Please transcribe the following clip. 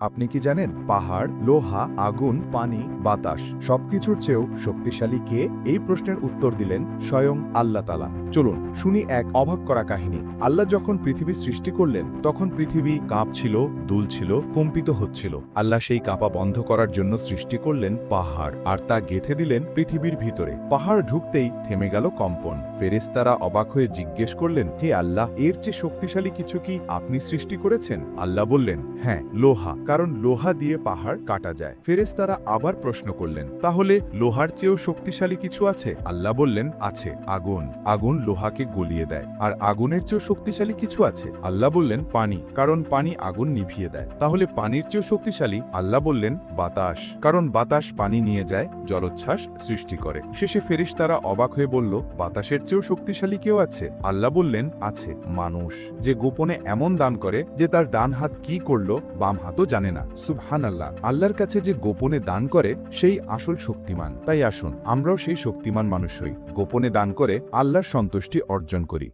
আপনি কি জানেন পাহাড়, লোহা, আগুন, পানি, বাতাস সবকিছুর চেয়েও শক্তিশালী কে? এই প্রশ্নের উত্তর দিলেন স্বয়ং আল্লাহ তালা চলুন শুনি এক অবাক করা কাহিনী। আল্লাহ যখন পৃথিবী সৃষ্টি করলেন, তখন পৃথিবী কাঁপছিল, দুলছিল, কম্পিত হচ্ছিল। আল্লাহ সেই কাঁপা বন্ধ করার জন্য সৃষ্টি করলেন পাহাড়, আর তা গেথে দিলেন পৃথিবীর ভিতরে। পাহাড় ঢুকতেই থেমে গেল কম্পন। ফেরেশতারা অবাক হয়ে জিজ্ঞেস করলেন, হে আল্লাহ, এর চেয়ে শক্তিশালী কিছু কি আপনি সৃষ্টি করেছেন? আল্লাহ বললেন হ্যাঁ লোহা, কারণ লোহা দিয়ে পাহাড় কাটা যায়। ফেরেশতারা আবার প্রশ্ন করলেন, তাহলে লোহার চেয়েও শক্তিশালী কিছু আছে? আল্লাহ বললেন, আছে, আগুন। আগুন লোহাকে গলিয়ে দেয়। আর আগুনের চেয়েও শক্তিশালী কিছু আছে। আল্লাহ বললেন, পানি। কারণ পানি আগুন নিভিয়ে দেয়। তাহলে পানির চেয়েও শক্তিশালী, আল্লাহ বললেন, বাতাস। কারণ বাতাস পানি নিয়ে যায়, জলোচ্ছ্বাস সৃষ্টি করে। শেষে ফেরিস তারা অবাক হয়ে বলল, বাতাসের চেয়েও শক্তিশালী কেউ আছে? আল্লাহ বললেন, আছে, মানুষ, যে গোপনে এমন দান করে, যে তার ডান হাত কি করল, বাম হাতও জানে না। সুবহান আল্লাহ আল্লাহর কাছে যে গোপনে দান করে, সেই আসল শক্তিমান। তাই আসুন, আমরাও সেই শক্তিমান মানুষই গোপনে দান করে, আল্লাহর সন্তুষ্টি অর্জন করি।